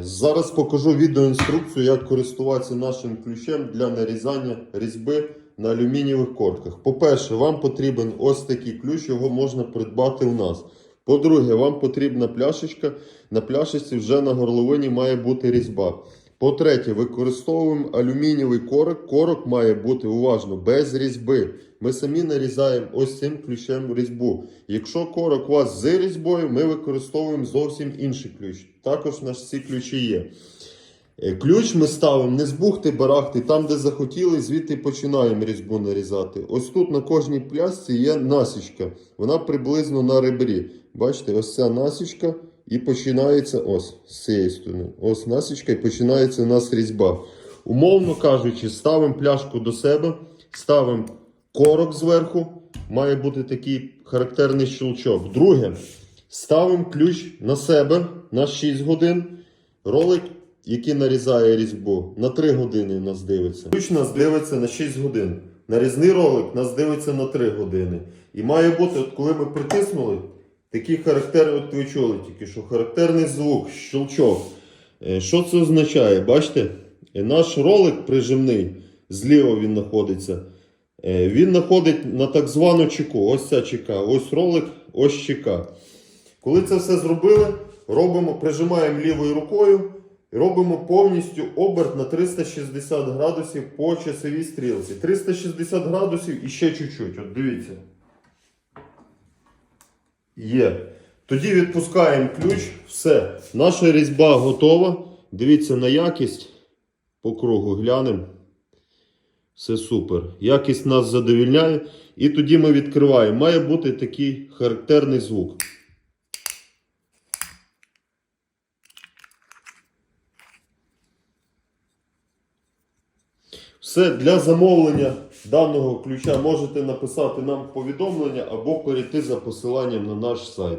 Зараз покажу відеоінструкцію, як користуватися нашим ключем для нарізання різьби на алюмінієвих корках. По-перше, вам потрібен ось такий ключ, його можна придбати у нас. По-друге, вам потрібна пляшечка. На пляшечці вже на горловині має бути різьба. По-третє, використовуємо алюмінієвий корок. Корок має бути уважно, без різьби. Ми самі нарізаємо ось цим ключем різьбу. Якщо корок у вас з різьбою, ми використовуємо зовсім інший ключ. Також у нас ці ключі є. Е, Ключ ми ставимо не з бухти барахти, там, де захотіли, звідти починаємо різьбу нарізати. Ось тут на кожній плясці є насічка. Вона приблизно на ребрі. Бачите, ось ця насічка і починається ось з цієї сторони. Ось насічка і починається у нас різьба. Умовно кажучи, ставимо пляшку до себе, ставимо корок зверху. Має бути такий характерний щелчок. Друге, ставимо ключ на себе на 6 годин. Ролик, який нарізає різьбу, на 3 години нас дивиться. Ключ нас дивиться на 6 годин. Нарізний ролик нас дивиться на 3 години. І має бути, от коли ми притиснули, такий характерний, от ви чули тільки, що характерний звук, щелчок. Е, Що це означає? Бачите? Е, Наш ролик прижимний, зліва він знаходиться. Е, Він знаходить на так звану чеку. Ось ця чека, ось ролик, ось чека. Коли це все зробили, робимо, прижимаємо лівою рукою і робимо повністю оберт на 360 градусів по часовій стрілці. 360 градусів і ще чуть-чуть. От дивіться. Є. Тоді відпускаємо ключ. Все. Наша різьба готова. Дивіться на якість. По кругу глянемо. Все супер. Якість нас задовільняє. І тоді ми відкриваємо. Має бути такий характерний звук. Все для замовлення даного ключа можете написати нам повідомлення або перейти за посиланням на наш сайт.